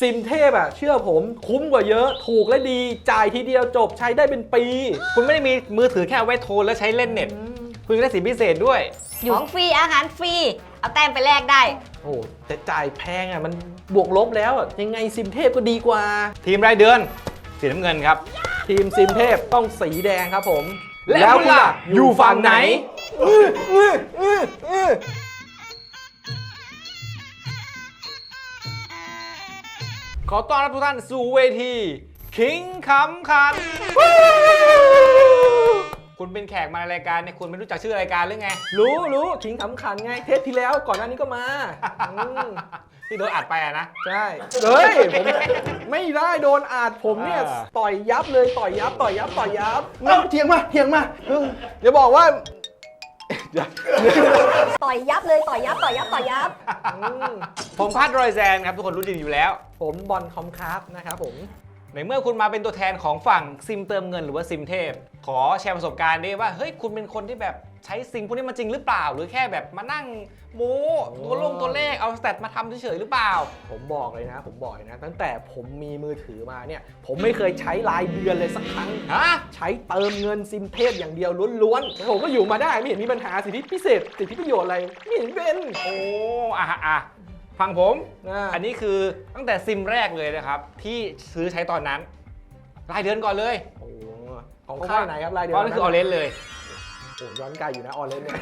ซิมเทพอะเชื่อผมคุ้มกว่าเยอะ ถูกและดีจ่ายทีเดียวจบใช้ได้เป็นปี คุณไม่ได้มีมือถือแค่เอาไว้โทรแล้วใช้เล่นเน็ต คุณยังได้สิทธิพิเศษด้วย ของฟรีอาหารฟรี เอาแต้มไปแลกได้ โอ้แต่จ่ายแพงอะมันบวกลบแล้วอะยังไงซิมเทพก็ดีกว่า ทีมรายเดือนสีน้ำเงินครับ ทีมซิมเทพต้องสีแดงครับผมแล้วคุณล่ะอยู่ฝั่งไหน อื้ออื้ออื้ออื้อ ขอต้อนรับทุกท่านสู่เวทีคิงคำขันคุณเป็นแขกมาในรายการเนี่ยคุณไม่รู้จักชื่อรายการหรือไง รู้รู้ขิงขำขันไง เทปที่แล้วก่อนหน้านี้ก็มาอืมที่โดนอัดไปอะนะ ใช่เฮ้ยผมไม่ได้โดนอาดผมเนี่ย อ่า ต่อยยับเลยต่อยยับต่อยยับต่อยยับ เอาเถียงมาเถียงมาเอออย่าบอกว่าอย่า ต่อยยับเลยต่อยยับต่อยยับต่อยยับ ผมพัดรอยแซนครับ ทุกคนรู้ดีอยู่แล้ว ผมบอลคอมคราฟนะครับผม ในเมื่อคุณมาเป็นตัวแทนของฝั่งซิมเติมเงินหรือว่าซิมเทพ ขอแชร์ประสบการณ์ได้ว่าเฮ้ยคุณเป็นคนที่แบบใช้ซิมพวกนี้มาจริงหรือเปล่า หรือแค่แบบมานั่งโม้ตัวลงตัวเลขเอาสแตทมาทำเฉยๆหรือเปล่า ผมบอกเลยนะ ผมบอกเลยนะ ตั้งแต่ผมมีมือถือมาเนี่ย ผมไม่เคยใช้รายเดือนเลยสักครั้ง ฮะ ใช้เติมเงินซิมเทพอย่างเดียวล้วนๆผมก็อยู่มาได้ไม่เห็นมีปัญหาสิทธิพิเศษสิทธิประโยชน์อะไรไม่เห็นเป็น โอ้อะอะ ฟังผม อ่าอันนี้คือตั้งแต่ซิมแรกเลยนะครับ ที่ซื้อใช้ตอนนั้น รายเดือนก่อนเลยโอ้โหของค่ายไหนครับรายเดือนอ๋อนั่นคือออเรนเลย โอ้ย้อนไกลอยู่นะออเรนเนี่ย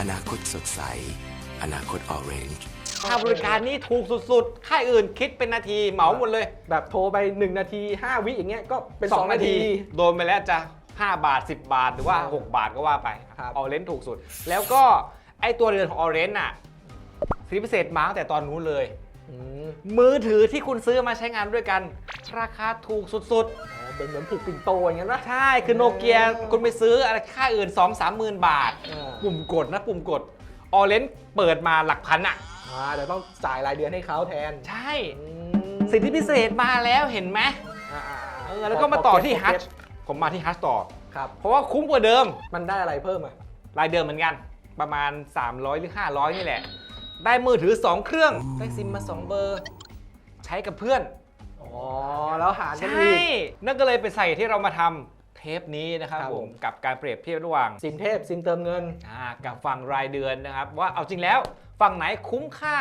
อนาคตสดใส อนาคตออเรนจ์ ค่าบริการนี่ถูกสุดๆ ค่ายอื่นคิดเป็นนาทีเหมาหมดเลยแบบโทรไป 1 นาที 5 วิอย่างเงี้ยก็เป็น2 2นานาทีที โดนไปแล้วจะ 5 บาท 10 บาทหรือว่า 6 บาทก็ว่าไป ครับ ออเรนถูกสุด แล้วก็ไอตัวเรือนของออเรนน่ะ สิทธิพิเศษมาตั้งแต่ตอนนู้นเลยอืมมือถือที่คุณซื้อมาใช้งานด้วยกัน ราคาถูกสุดอ๋อเป็นเหมือนผูกปิ่นโตอย่างนั้นปะๆใช่ คือโนเกียคุณไปซื้ออะไรค่ายอื่น 2 3หมื่นบาทอ่าปุ่มกดนะปุ่มกดออเรนเปิดมาหลักพันอะอ่าเดี๋ยวต้องจ่ายรายเดือนให้เขาแทน ใช่อืมสิทธิพิเศษมาแล้วเห็นไหมอ่าๆๆเออแล้วก็มาต่อที่โปรฮัเก็ชตผมมาที่ฮัชต่อครับเพราะว่าคุ้มกว่าเดิมมันได้อะไรเพิ่มอะรายเดิมเหมือนกันประมาณ 300 หรือ 500 นี่แหละ ได้มือถือ 2 เครื่อง ได้ซิมมา 2 เบอร์ ใช้กับเพื่อน อ๋อ แล้วหารกันใช่ อีก นั่นก็เลยเป็นสาเหตุที่เรามาทำเทปนี้นะครับครับผผม มกับการเปรียบเทียบระหว่างซิมเทพซิมเติมเงิน อ่ากับฝั่งรายเดือนนะครับ ว่าเอาจริงแล้วฝั่งไหนคุ้มค่า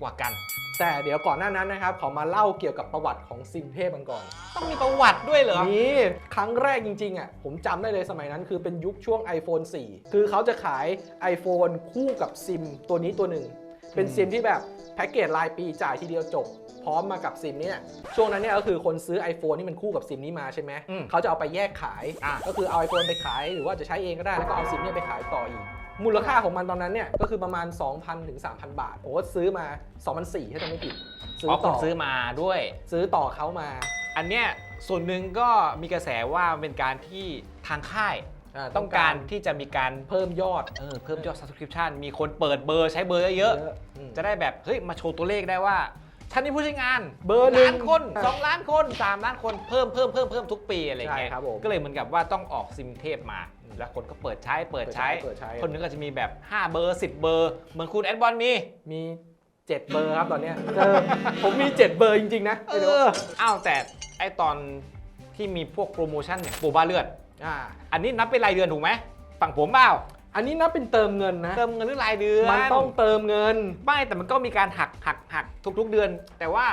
กว่ากัน แต่เดี๋ยวก่อนหน้านั้นนะครับขอมาเล่าเกี่ยวกับประวัติของซิมเทพกันก่อน ต้องมีประวัติด้วยเหรอ นี่ครั้งแรกจริงๆอะผมจำได้เลยสมัยนั้นคือเป็นยุคช่วง iPhone 4 คือเขาจะขาย iPhone คู่กับซิมตัวนี้ตัวหนึ่ง เป็นซิมที่แบบแพ็กเกจรายปีจ่ายทีเดียวจบ พร้อมมากับซิมเนี้ช่วงนั้นเนี่ยก็คือคนซื้อ iPhone ที่มันคู่กับซิมนี้มาใช่ไหมอืมเขาจะเอาไปแยกขาย อะ ก็คือเอา iPhone ไปขายหรือว่าจะใช้เองก็ได้แล้วก็เอาซิมเนี่ยไปขายต่ออีก มูลค่าของมันตอนนั้นเนี่ยก็คือประมาณ 2,000ถึง3,000 บาทผมก็ซื้อมา2,004ถ้าจำไม่ผิดซื้เพราะคุต่ณอซื้อมาด้วย ซื้อต่อเขามา อันเนี้ยส่วนหนึ่งก็มีกระแสว่ามันเป็นการที่ทางค่ายาต้องการที่จะมีการเพิ่มยอดเออเพิ่มยอด subscription มีคนเปิดเบอร์ใช้เบอร์เยอะอืม ๆจะได้แบบเฮ้ยมาโชว์ตัวเลขได้ว่าฉันนี่ผู้ใช้งานเบอร์หนึ่งล้านคนอะ2ล้านคน3ล้านคนเพิ่มเพิ่มเพิ่มเพิ่มทุกปีอะไรเงี้ยใช่ครับผมก็เลยเหมือนกับว่าต้องออกซิมเทพมา แล้วคนก็เปิดใช้เปิดใช้ เปิดใช้คนหนึงก็จะมีแบบ 5 เบอร์ 10 เบอร์ เหมือนคุณแอดบอลมี มี7เบอร์ครับตอนเนี้ยเออผมมี7เบอร์จริงๆนะเอออ้าวแต่ไอตอนที่มีพวกโปรโมชั่นอย่างโปรบ้าเลือด อ่าอันนี้นับเป็นรายเดือนถูกไหมฝั่งผมเปล่าอันนี้นับเป็นเติมเงินนะเติมเงินหรือรายเดือนมันต้องเติมเงินไม่แต่มันก็มีการหักหักหักทุก ๆ เดือน แต่ว่า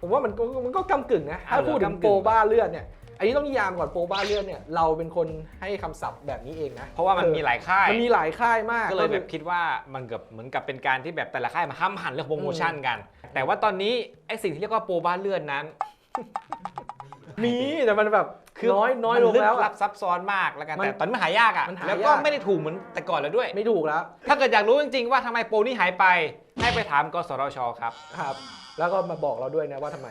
ผมว่ามันก็มันก็กำกึ่งนะถ้าอ่าเหรอพูดถึงกำกึ่งโปรบ้าเลือดเนี่ยอันนี้ต้องนิยามก่อนโปรบ้าเลือดเนี่ยเราเป็นคนให้คำศัพท์แบบนี้เองนะเพราะว่ามันมีหลายค่ายมันมีหลายค่ายมากก็เลยแบบคือคิดว่ามันเกือบเหมือนกับเป็นการที่แบบแต่ละค่ายมาห้ามหันเรื่องโปรโมชั่นกัน แต่ว่าตอนนี้ไอ้สิ่งที่เรียกว่าโปรบ้านเลือดนั้นมีแต่มันแบบ น้อยน้อยลงแล้วมันลึกลัอะบซับซ้อนมากแล้วกันมันแต่ตอนนี้มันหายากอะมันหายาก แล้วก็ไม่ได้ถูกเหมือนแต่ก่อนแล้วด้วย ไม่ถูกแล้วถ้าเกิดอยากรู้จริงๆว่าทำไมโปรนี้หายไป ให้ไปถามกสทชครับ ครับ แล้วก็มาบอกเราด้วยนะว่าทำไม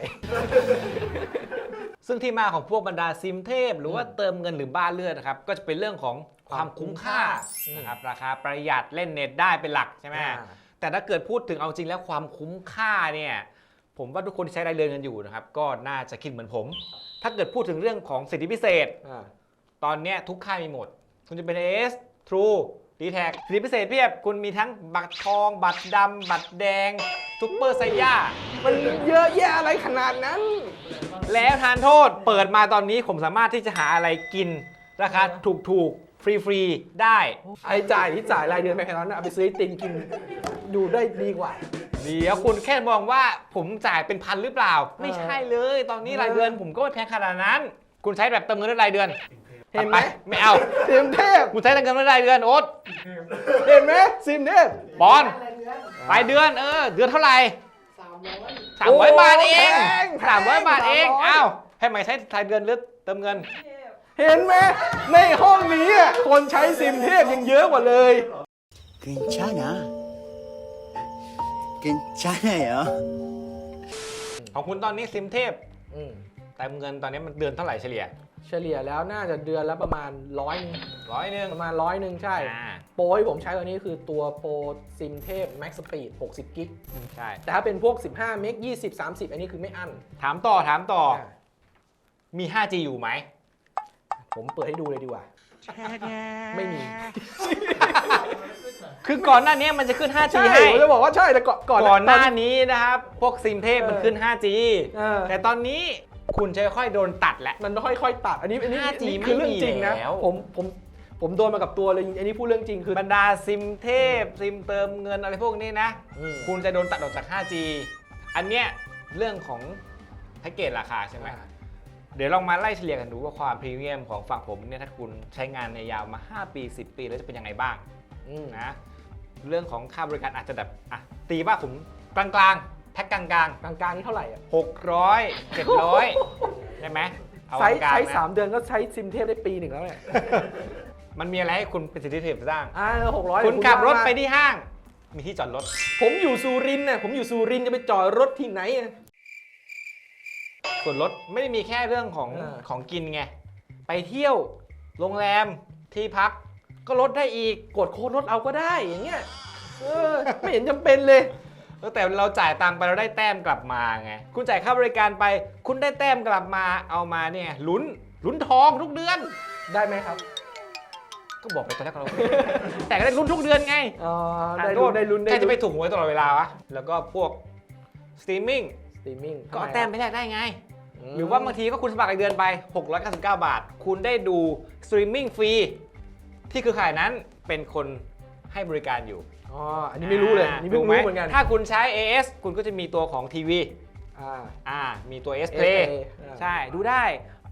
ซึ่งที่มาของพวกบรรดาซิมเทพ หรือว่าเติมเงินหรือบ้านเลือดนะครับ ก็จะเป็นเรื่องของความคุ้มค่าอืม นะครับราคาประหยัดเล่นเน็ตได้เป็นหลักใช่ไหมอ่าแต่ถ้าเกิดพูดถึงเอาจริงแล้วความคุ้มค่าเนี่ยผมว่าทุกคนที่ใช้รายเดือนกันอยู่นะครับก็น่าจะคิดเหมือนผม ถ้าเกิดพูดถึงเรื่องของสิทธิพิเศษ อ่าตอนเนี้ยทุกค่ายมีหมด คุณจะเป็น AS True d t แทสิทธิพิเศษเพียบ คุณมีทั้งบัตรทอง บัตรดำ บัตรแดงซุปเปอร์ไซย่า มันเยอะแยะอะไรขนาดนั้น แล้วทานโทษเปิดมาตอนนี้ผมสามารถที่จะหาอะไรกิน ราคาถูกๆ ฟรี ๆ ได้ ไอ้จ่ายที่จ่ายรายเดือนไปแค่นั้นนะเอาไปซื้อไอติมกินอยู่ได้ดีกว่า เดี๋ยวคุณแค่มองว่าผมจ่ายเป็นพันหรือเปล่า ไม่ใช่เลย ตอนนี้รายเดือนผมก็ไม่แพงขนาดนั้น คุณใช้แบบเติมเงินด้วยรายเดือน เห็นไหม ตัดปไม่เอา เต็มเทพ คุณใช้เติมเงินด้วยรายเดือนโอ๊ต เห็นไหมซิมเทพ บอลรายเดือนเออ เดือนเท่าไหร่สามร้อย โอ้ บาทเอง แพงแพง สามร้อยบาทเอง 300 อ้าวให้ไหมใช้รายเดือนหรือเติมเงิน เห็นไหมในห้องนี้อ่ะคนใช้ซิมเทพยังเยอะกว่าเลย 괜찮아. 괜찮아요. ของคุณตอนนี้ซิมเทพ อืม เติมเงินตอนนี้มันเดือนเท่าไหร่เฉลี่ย เฉลี่ยแล้วน่าจะเดือนละประมาณร้อยนึง ร้อยหนึ่ง ประมาณร้อยหนึ่งใช่ อ่า โปรที่ผมใช้ตอนนี้คือตัวโปรซิมเทพ Max Speed 60กิก ใช่ แต่ถ้าเป็นพวก 15 เมก20 30 อันนี้คือไม่อั้น ถามต่อถามต่อ อ่ะ มี 5G อยู่ไหม ผมเปิดให้ดูเลยดีกว่า ไม่มี คือก่อนหน้านี้มันจะขึ้น 5G ใช่ให้ ผมจะบอกว่าใช่แต่ก่อนก่อนก่อนหน้าต นี้นะครับ พวกซิมเทพมันขึ้น 5G เออ แต่ตอนนี้คุณจะค่อยๆโดนตัดแหละ มันค่อยๆตัด อันนี้อันนี้ 5G นี่คือเรื่องจริงนะไม่มีแล้ว ผมผมผมโดนมากับตัวเลยอันนี้พูดเรื่องจริงคือบรรดาซิมเทพ ซิมเติมเงินอะไรพวกนี้นะ อืม คุณจะโดนตัดออกจาก 5G อันเนี้ยเรื่องของแพ็กเกจราคาใช่ไหม เดี๋ยวลองมาไล่เฉลี่ยกันดูว่าความพรีเมียมของฝั่งผมเนี่ยถ้าคุณใช้งานในยาวมา 5 ปี 10 ปีแล้วจะเป็นยังไงบ้างอืมนะ เรื่องของค่าบริการอาจจะแบบอะตีว่าผมกลางๆ แพ็กกลางกลางๆนี่เท่าไหร่อะ ๆ 600 700ใช่ไหมเอาใช้กลางใช้ๆนะสามเดือนก็ใช้ซิมเทพได้ปีหนึ่งแล้วเนี่ยมันมีอะไรให้คุณเป็นสิทธิเทพสร้าง อ่าหกร้อยคุณขับรถไปที่ห้าง มีที่จอดรถ ผมอยู่สุรินทร์เนี่ยผมอยู่สุรินทร์จะไปจอดรถที่ไหนอะส่วนรถไม่ได้มีแค่เรื่องของเออ ของกินไง ไปเที่ยว โรงแรมที่พัก ก็ลดได้อีกกดโค้ดรถเอาก็ได้อย่างเงี้ยเออไม่เห็นจำเป็นเลยแต่เราจ่ายตังค์ไปเราได้แต้มกลับมาไงคุณจ่ายค่าบริการไป คุณได้แต้มกลับมาเอามาเนี่ยลุ้นลุ้นทองทุกเดือนได้ไหมครับ ก็บอกไปตอนแรกเรา แต่ก็ได้ลุ้นทุกเดือนไง อ๋อได้ลุ้นได้ลุ้นได้ใครจะลุ้นไปถูกหวยตลอดเวลาวะ แล้วก็พวกสตรีมมิ่งสตรีมมิ่งก็เอาแต้มไปแลกได้ไงมหรือว่าบางทีก็คุณสมัครรายเดือนไป 699 บาท คุณได้ดูสตรีมมิ่งฟรี ที่คือข่ายนั้นเป็นคนให้บริการอยู่อ๋ออันนี้ไม่รู้เลยอันนี่เพิ่งถูกไหรู้เหมือนกัน ถ้าคุณใช้ AS คุณก็จะมีตัวของทีวีอ่า อ่ามีตัว S Play Play อ่าใช่ดูได้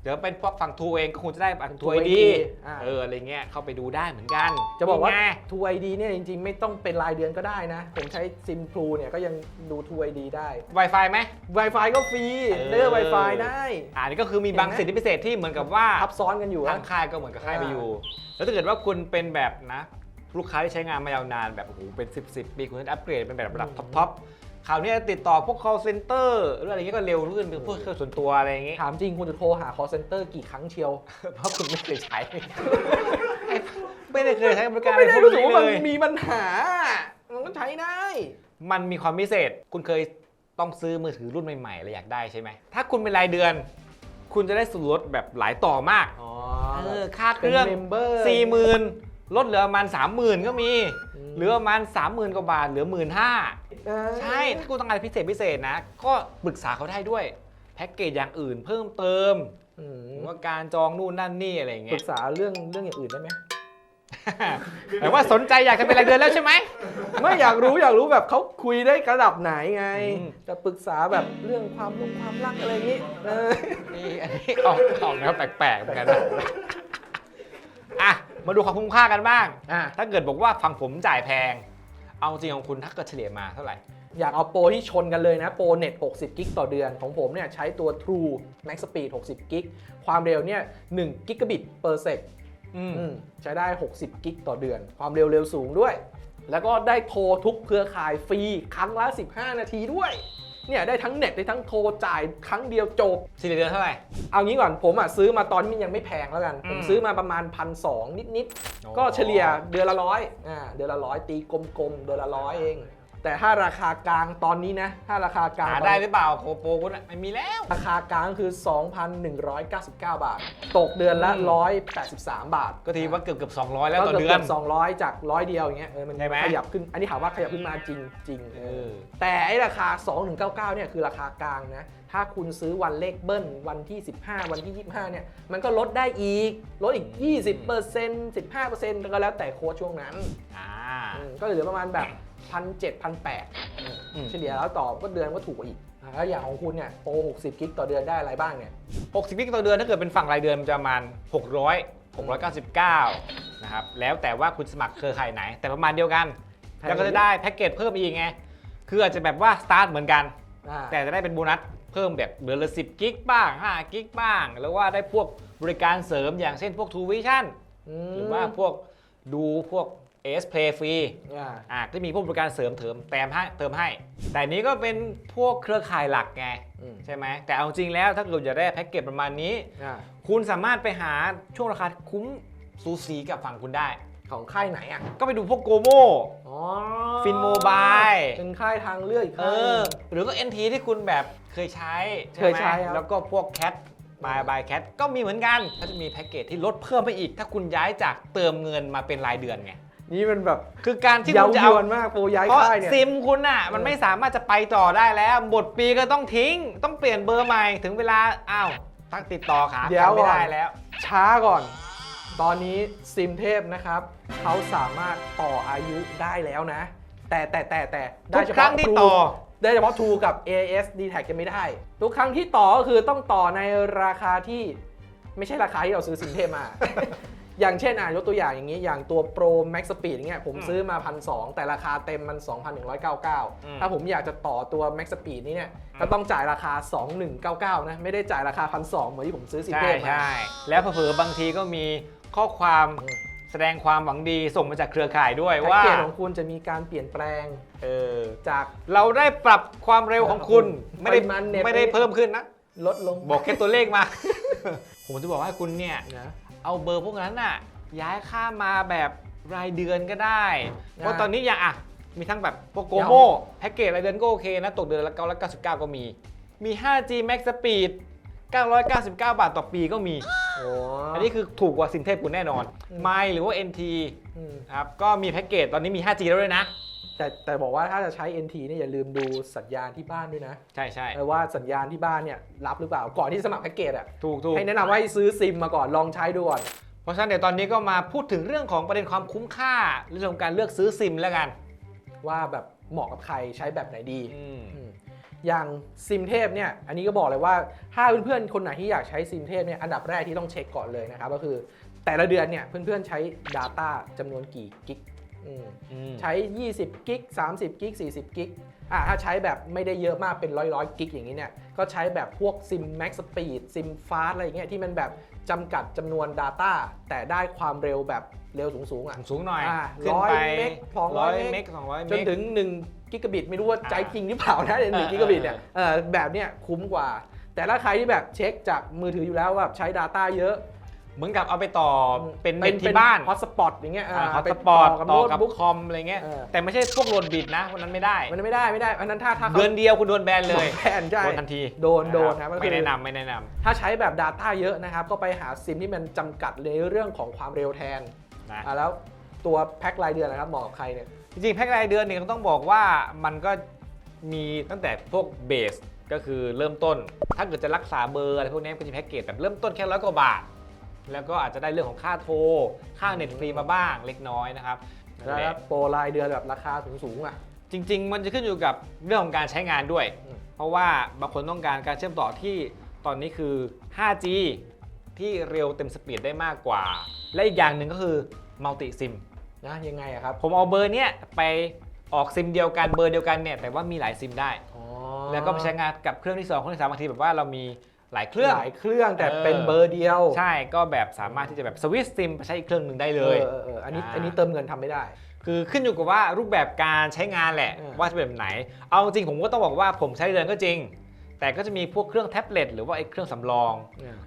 เดี๋ยวเป็นพวกฝั่งทูเองก็คงจะได้ฝั่งทูไอ True ดี ID อ่า เอออะไรเงี้ยเข้าไปดูได้เหมือนกันจะบอกว่า นี่ไง True ID เนี่ยจริงๆ ไม่ต้องเป็นรายเดือนก็ได้นะ ผมใช้ซิม True เนี่ยก็ยังดู True ID ได้ Wi-Fi ไหม Wi-Fi ก็ฟรีเออเลือก Wi-Fi ได้ อ่านี่ก็คือมีบางเห็นไหม สิทธิพิเศษที่เหมือนกับว่า ทับซ้อนกันอยู่ทาอะ งค่ายก็เหมือนกับค่ายไปอ่าอยู่ แล้วถ้าเกิดว่าคุณเป็นแบบนะ ลูกค้าที่ใช้งานมายาวนานแบบโอ้โหเป็น 10 10ปี คุณจะอัปเกรดเป็นแบบระดับท็อปท็อป คราวนี้ติดต่อพวก call center หรืออะไรเงี้ยก็เร็วขึ้นเป็นพวกเครื่องส่วนตัวอะไรอย่างงี้ถามจริงคุณจะโทรหา call center กี่ครั้งเชียว เพราะคุณไม่เคยใช้ ไม่ได้เคยใช้บริการไม่ได้อะพวรู้กสึกนี้ว่ามันเลยมีปัญหา มันก็ใช้ได้ มันมีความพิเศษ คุณเคยต้องซื้อมือถือรุ่นใหม่ๆแล้วอยากได้ใช่ไหมถ้าคุณเป็นรายเดือน คุณจะได้ส่วนลดแบบหลายต่อมาก อ๋อเออค่าเครื่องเป็น member สี่หมื่น ลดเหลือประมาณสามหมื่นก็มีอืมเหลือประมาณสามหมื่นกว่าบาทเหลือหมื่นห้าเออใช่ถ้าคุณต้องการพิเศษพิเศษนะ ก็ปรึกษาเขาได้ด้วย แพ็กเกจอย่างอื่นเพิ่มเติมอืมหรือว่าการจองนู่นนั่นนี่อะไรอย่างปเงี้รึยกษาเรื่องเรื่องอย่างอื่นได้ไหมแต่ว่าสนใจอยากจะเป็นรายเดือนแล้วใช่ไหมไม่อยากรู้อยากรู้แบบเขาคุยได้ระดับไหนไงอืมจะปรึกษาแบบเรื่องความลงความรักอะไรอย่างนี้เออนี่อันนี้ออกออกแนวแปลกๆเหมือนกันนะอะ มาดูความคุ้มค่ากันบ้าง อะถ้าเกิดบอกว่าฝั่งผมจ่ายแพง เอาจริงของคุณถ้าเกิดเฉลี่ยมาเท่าไหร่ อยากเอาโปรที่ชนกันเลยนะ โปรเน็ต 60 กิกต่อเดือน ของผมเนี่ยใช้ตัว True Max Speed 60 กิก ความเร็วเนี่ย1กิกะบิต per sec อืมอืม ใช้ได้ 60 กิกต่อเดือน ความเร็วเร็วสูงด้วย แล้วก็ได้โทรทุกเครือข่ายฟรีครั้งละ 15 นาทีด้วย เนี่ยได้ทั้งเน็ตได้ทั้งโทรจ่ายครั้งเดียวจบเฉลี่ยเดือนเท่าไหร่ เอางี้ก่อนผมอะซื้อมาตอนนี้มันยังไม่แพงแล้วกันอืมผมซื้อมาประมาณพันสนิดโอ้ๆก็เฉลี่ยเดือนละร้อยอ่าเดือนละร้อยตีกลมๆ เดือนละร้อยเอง แต่ถ้าราคากลางตอนนี้นะ ถ้าราคากลางหาตอนได้นี้หรือเปล่าโคโปคุณอะไม่มีแล้ว ราคากลางคือ 2,199 บาท ตกเดือนละ 183 บาทก็ทีว่าเกือบเกือบ200 แล้วก็ต่อเกือบเดือนเกือบ200จากร้อยเดียวอย่างเงี้ยเออมันใช่ไหม ขยับขึ้น อันนี้ถามว่าขยับขึ้นมาจริงจริงๆเออ แต่ไอ้ราคา 2199เนี่ยคือราคากลางนะ ถ้าคุณซื้อวันเลขเบิ้ลวันที่ 15 วันที่ 25เนี่ยมันก็ลดได้อีก ลดอีก 20% 15%ก็แล้วแต่โค้ดช่วงนั้น อ่า อืมก็เหลือประมาณแบบ พันเจ็ดพันแปดอืมเฉลี่ยแล้วต่อก็เดือนก็ถูกกว่าอีกอ่าแล้วอย่างของคุณเนี่ยโปร60 กิกต่อเดือนได้อะไรบ้างเนี่ย 60 กิกต่อเดือนถ้าเกิดเป็นฝั่งรายเดือนมันจะประมาณ 600 699 นะครับ แล้วแต่ว่าคุณสมัครเครือข่ายไหน แต่ประมาณเดียวกันแพงแล้วก็จะได้แพ็กเกจเพิ่มอีกไง คืออาจจะแบบว่าสตาร์ทเหมือนกันอ่าแต่จะได้เป็นโบนัสเพิ่มแบบเดือนละ 10 กิกบ้าง 5 กิกบ้างหรือว่าได้พวกบริการเสริมอย่างเช่นพวก True Vision มหรือว่าพวกดูพวก AS Play ฟรีอ่าอะก็มีพวกบริการเสริมเติมแถมให้เติมให้ แต่อันนี้ก็เป็นพวกเครือข่ายหลักไง อืมใช่ไหมแต่เอาจริงแล้วถ้าเกิดอยากได้แพ็กเกจประมาณนี้ อ่าคุณสามารถไปหาช่วงราคาคุ้มสูสีกับฝั่งคุณได้ ของค่ายไหนอะก็ไปดูพวกโกโม อ๋อฟินโมบาย เป็นค่ายทางเลือกอีกเอค่ายหอ นึ่ง หรือก็ NT ที่คุณแบบเคยใช้เคยใช้ไหมครับ แล้วก็พวกแคทบายบายแคทก็มีเหมือนกันก็จะมีแพ็กเกจที่ลดเพิ่มไปอีก ถ้าคุณย้ายจากเติมเงินมาเป็นรายเดือนไง นี่มันแบบคือการที่เย้าคุณจะยเอาวนมากโปรย้ายเพราะค่ายเนี่ย ซิมคุณน่ะ มันเออไม่สามารถจะไปต่อได้แล้วหมดปีก็ต้องทิ้ง ต้องเปลี่ยนเบอร์ใหม่ถึงเวลาอ้าวทักติดต่อขาเดี๋ยว กันไม่ก่อนได้แล้ว ช้าก่อน ตอนนี้ซิมเทพนะครับ เขาสามารถต่ออายุได้แล้วนะ แต่แต่แต่แต่ทุกเฉครั้พาะงที่ True ต่อ ได้เฉพาะ True กับ AS d t a c จะไม่ได้ ทุกครั้งที่ต่อก็คือต้องต่อในราคาที่ไม่ใช่ราคาที่เราซื้อซิมเทพมา อย่างเช่นอะยกตัวอย่างอย่างนี้อย่างตัว Pro Max Speed อย่างเงี้ยผมซื้อมาพันสแต่ราคาเต็มมัน 2,199 ถ้าผมอยากจะต่อตัว Max Speed นี้เนี่ยก็ต้องจ่ายราคา 2199 นะ ไม่ได้จ่ายราคาพันสเหมือนที่ผมซื้อซิมใช่เทพมาใช่แล้วเผลอๆบางทีก็มีข้อความอืมแสดงความหวังดีส่งมาจากเครือข่ายด้วยแพ็กว่าเกจของคุณจะมีการเปลี่ยนแปลงเออจากเราได้ปรับความเร็วของคุณไม่ได้ปริมาณเน็ตไม่ได้เพิ่มขึ้นนะ ลดลงบอกแค่ตัวเลขมา ผมจะบอกว่าคุณเนี่ยนะ เอาเบอร์พวกนั้นน่ะย้ายข้ามมาแบบรายเดือนก็ได้เพราะอ่าตอนนี้อย่างอะมีทั้งแบบพวกโกเดี๋ยวโมแพ็กเกจรายเดือนก็โอเคนะตกเดือนละ999ก็มี มี 5G Max Speed 999 บาทต่อปีก็มีโอ้อันนี้คือถูกกว่าซิมเทพคุณแน่นอนอืมไมหรือว่า NT อืมครับ ก็มีแพ็กเกจตอนนี้มี 5G แล้วด้วยนะ แต่แต่บอกว่าถ้าจะใช้ NT เนี่ยอย่าลืมดูสัญญาณที่บ้านด้วยนะใช่ใช่เออว่าสัญญาณที่บ้านเนี่ยรับหรือเปล่าก่อนที่สมัครแพ็กเกจอะถูกถูกให้แนะนำว่าให้ซื้อซิมมาก่อนลองใช้ดูก่อนเพราะฉะนั้นเดี๋ยวตอนนี้ก็มาพูดถึงเรื่องของประเด็นความคุ้มค่าเรื่องของการเลือกซื้อซิมแล้วกัน ว่าแบบเหมาะกับใครใช้แบบไหนดีอืมอืมอย่างซิมเทพเนี่ยอันนี้ก็บอกเลยว่าถ้าเพื่อนๆคนไหนที่อยากใช้ซิมเทพเนี่ยอันดับแรกที่ต้องเช็คก่อนเลยนะครับก็คือแต่ละเดือนเนี่ยเพื่อนๆใช้ Data จำนวนกี่กิกอืมอืม ใช้ 20 กิก 30 กิก 40 กิกอ่าถ้าใช้แบบไม่ได้เยอะมากเป็นร้อยร้อยๆกิกอย่างนี้เนี่ย ก็ใช้แบบพวกซิม Max Speed ซิม Fast อะไรอย่างเงี้ยที่มันแบบจำกัดจำนวน Data แต่ได้ความเร็วแบบเร็วสูงๆอะสูงหน่อยอ่าขึ้นไป100เมก200ร้อยเมเมกกสองร้อยเมกจนถึง 1 กิกะบิตไม่รู้ว่าอ่าใจจริงหรือเปล่านะหนึ่งเออกิกะบิตเนี่ยเออเออแบบเนี้ยคุ้มกว่า แต่ถ้าใครที่แบบเช็คจากมือถืออยู่แล้วว่าแบบใช้ Data เยอะ เหมือนกับเอาไปต่อเป็นเน็ตที่บ้านฮอตสปอตอย่างเงี้ยฮอตไปสปอร์ตกับต่อโน้ตกับบุ๊กคอมอะไรเงี้ยเออแต่ไม่ใช่พวกโหลดบิดนะวันนั้นไม่ได้มันไม่ได้ไม่ได้อันนั้นถ้าถ้าขาเดือนเดียวคุณโดนแบนเลยแผนใช่โดนทันทีโดนโดนครับก็คือไม่แนะนำไม่แนะนถ้าใช้แบบ Data เยอะนะครับก็ไปหาซิมที่มันจำกัดในเรื่องของความเร็วแทนำนะอะแล้วตัวแพ็ครายเดือนนะครับเหมาะกับใครเนี่ยจริงๆแพ็ครายเดือนเนี่ยก็ต้องบอกว่ามันก็มีตั้งแต่พวกเบสก็คือเริ่มต้น ถ้าเกิดจะรักษาเบอร์อะไรพวกนี้ก็จะมีแพ็กเกจแบบเริ่มต้นแค่ร้อยกว่าบาท แล้วก็อาจจะได้เรื่องของค่าโทร ค่าเน็ตฟรีมาบ้างเล็กน้อยนะครับนั่นแล้วแหละโปรรายเดือนแบบราคาสูงๆอะ จริง ๆ มันจะขึ้นอยู่กับเรื่องของการใช้งานด้วย อืม เพราะว่าบางคนต้องการการเชื่อมต่อที่ตอนนี้คือ 5G ที่เร็วเต็มสปีดได้มากกว่า และอีกอย่างหนึ่งก็คือมัลติซิม นะยังไงอะครับผมเอาเบอร์เนี้ยไปออกซิมเดียวกันเบอร์เดียวกันเนี่ยแต่ว่ามีหลายซิมได้อ๋อแล้วก็ไปใช้งานกับเครื่องที่2เครื่องที่สามบางทีแบบว่าเรามี หลายเครื่อง หลายเครื่องแต่เออเป็นเบอร์เดียว ใช่ก็แบบสามารถที่จะแบบสวิตชซิมไปใช้อีกเครื่องหนึ่งได้เลยออออเอออันนี้อ่าอันนี้เติมเงินทำไม่ได้ คือขึ้นอยู่กับว่ารูปแบบการใช้งานแหละเออว่าจะเป็นแบบไหน เอาจริงผมก็ต้องบอกว่าผมใช้เดือนก็จริง แต่ก็จะมีพวกเครื่องแท็บเล็ตหรือว่าไอ้เครื่องสำรอง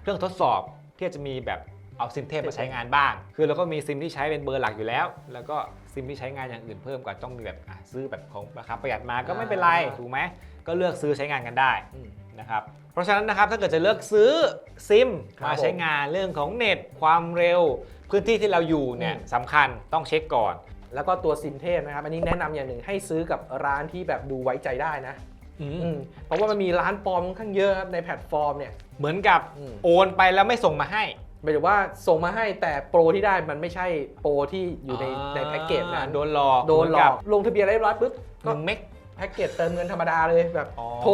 เครื่องทดสอบที่จะมีแบบเอาซิมเทพมาใช้งานบ้าง คือเราก็มีซิมที่ใช้เป็นเบอร์หลักอยู่แล้ว แล้วก็ซิมที่ใช้งานอย่างอื่นเพิ่มก็ต้องมีแบบอะซื้อแบบของราคาประหยัดมาก็ไม่เป็นไรอ่าถูกไหมก็เลือกซื้อใช้งานกันได้อืม นะครับเพราะฉะนั้นนะครับถ้าเกิดจะเลือกซื้อซิมครับมาใช้งานเรื่องของเน็ตความเร็ว พื้นที่ที่เราอยู่เนี่ยอืมสำคัญต้องเช็คก่อน แล้วก็ตัวซิมเทพนะครับอันนี้แนะนำอย่างหนึ่งให้ซื้อกับร้านที่แบบดูไว้ใจได้นะอืมเพราะว่ามันมีร้านปลอมค่อนข้างเยอะครับในแพลตฟอร์มเนี่ยเหมือนกับอืมโอนไปแล้วไม่ส่งมาให้หมายถึงว่าส่งมาให้แต่โปรที่ได้มันไม่ใช่โปรที่อยู่ในในแพ็กเกจนั้นโดนหลอกโดนหลเมือกักบลงทะเบียนเรียบร้อยปุ๊บหก็นึ่งเมก แพ็กเกจเติมเงินธรรมดาเลยแบบอ๋อโทร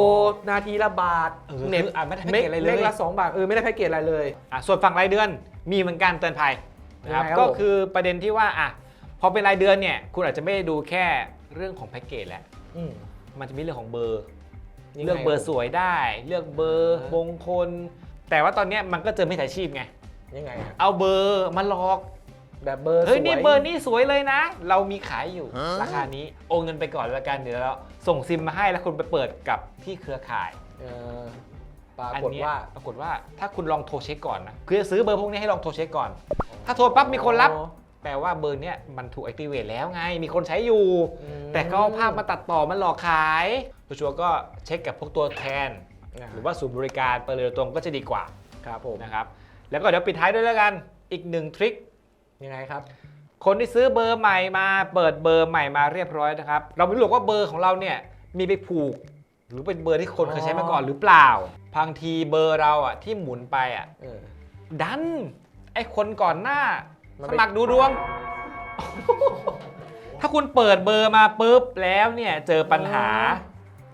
นาทีละบาทเออเน็ตคืออะไม่ได้แพ็กเกจอะไรเลยเมกละสองบาทเออไม่ได้แพ็กเกจอะไรเลย อะส่วนฝั่งรายเดือนมีเหมือนกันเตือนภัยนะครับยังไงครับก็ผมคือประเด็นที่ว่าอะพอเป็นรายเดือนเนี่ยคุณอาจจะไม่ได้ดูแค่เรื่องของแพ็กเกจแหละอืมมันจะมีเรื่องของเบอร์ ยังไง เลือกเบอร์สวยได้ เลือกเบอร์อ่ามมงคล แต่ว่าตอนเนี้ยมันก็เจอมิจฉาชีพไง ยังไงอะเอาเบอร์มาหลอก แบบเบอร์สวย เฮ้ยนี่เบอร์นี้สวยเลยนะ เรามีขายอยู่ ราคานี้โอนเงินไปก่อนแล้วกันเดี๋ยวเราส่งซิมมาให้แล้วคุณไปเปิดกับที่เครือข่าย เออปราอันกฏเนี้ยว่า ปรากฏว่าถ้าคุณลองโทรเช็คก่อนนะคือจะซื้อเบอร์พวกนี้ให้ลองโทรเช็คก่อน ถ้าโทรปั๊บมีคนรับอ๋อแปลว่าเบอร์เนี้ยมันถูก activate แล้วไง มีคนใช้อยู่ อืม แต่ก็เอาภาพมาตัดต่อมันหลอกขายตัวชัวร์ก็เช็คกับพวกตัวแทนอ่าหรือว่าศูนย์บริการเปิดเลยตรงก็จะดีกว่า ครับผม นะครับแล้วก็เดี๋ยวปิดท้ายด้วยแล้วกันอีกหนึ่งทริค ยังไงครับ คนที่ซื้อเบอร์ใหม่มาเปิดเบอร์ใหม่มาเรียบร้อยนะครับ เราไม่รู้หรอกว่าเบอร์ของเราเนี่ยมีไปผูก หรือเป็นเบอร์ที่คนเคยใช้มาก่อนหรือเปล่าบางทีเบอร์เราอะที่หมุนไปอะเออดันไอ้คนก่อนหน้า มันสไป มัครดูดวง ถ้าคุณเปิดเบอร์มาปุ๊บแล้วเนี่ยเจอปัญหา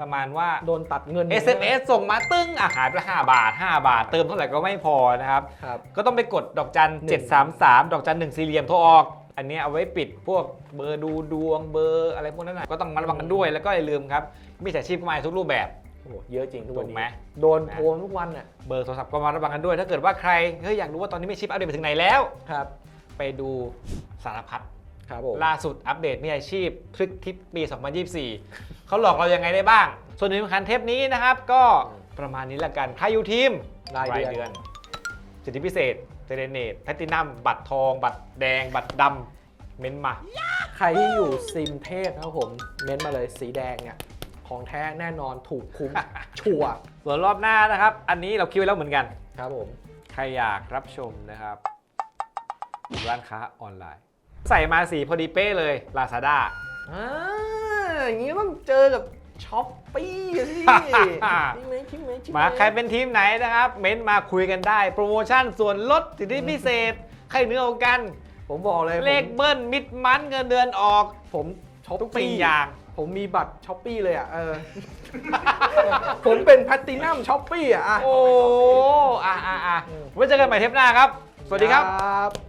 ประมาณว่า โดนตัดเงิน SMS ส่งมาตึ้งอาหารไป5บาท 5 บาท เติมเท่าไหร่ก็ไม่พอนะครับ ครับ ก็ต้องไปกดดอกจันหนึ่ง733 ดอกจันหนึ่งสี่เหลี่ยมโทรออก อันเนี้ยเอาไว้ปิดพวกเบอร์ดูดวงเบอร์อะไรพวกนั้นนะก็ต้องมาระวังกันด้วยแล้วก็อย่าลืมครับมิจฉาชีพก็มาในทุกรูปแบบ โอ้โหเยอะจริงทุกวันถูกไหม นี้โดนโทรทุกวันอะเบอร์โทรศัพท์ก็มาระวังกันด้วย ถ้าเกิดว่าใครเฮ้ยอยากรู้ว่าตอนนี้มิจฉาชีพอัปเดตไปถึงไหนแล้ว ครับไปดูสารพัด ครับผม ล่าสุดอัปเดตมิจฉาชีพทริคทิปปี 2024 เขาหลอกเรายังไงได้บ้าง ส่วนในคันเทปนี้นะครับ ก็ประมาณนี้ละกันใครอยู่ทีมรายเดือน สิทธิพิเศษเทเลเนตแพตตินัมบัตรทอง บัตรแดง บัตรดำเม้นมา ใครที่อยู่ซิมเทพนะครับผม เม้นต์มาเลยสีแดงเนี่ยของแท้แน่นอนถูกคุ้ม ชัวร์ส่วนรอบหน้านะครับ อันนี้เราคิดไว้แล้วเหมือนกัน ครับผม ใครอยากรับชมนะครับ ร้านค้าออนไลน์ ใส่มาสีพอดีเป๊ะเลย Lazada อ่า อย่างนี้ต้องเจอกับช้อปปี้สิฮ่าใช่ไหมใช่ไหมใช่ไหมาใครเป็นทีมไหนนะครับ เม้นมาคุยกันได้ โปรโมชั่นส่วนลดสิทธิพิเศษ ใครเหนื้อกัน ผมบอกเลยเลขผมเบิ้ลมิดมันเงินเดือนออก ผมช้อปทุกสิ่ปี้งอย่าง ผมมีบัตรช้อปปี้เลยอะเออ ผมเป็นแพลตตินัมช้อปปี้อะอะโอ้อะอะอะไว้เจอกันใหม่เทปหน้าครับ สวัสดีครับครับ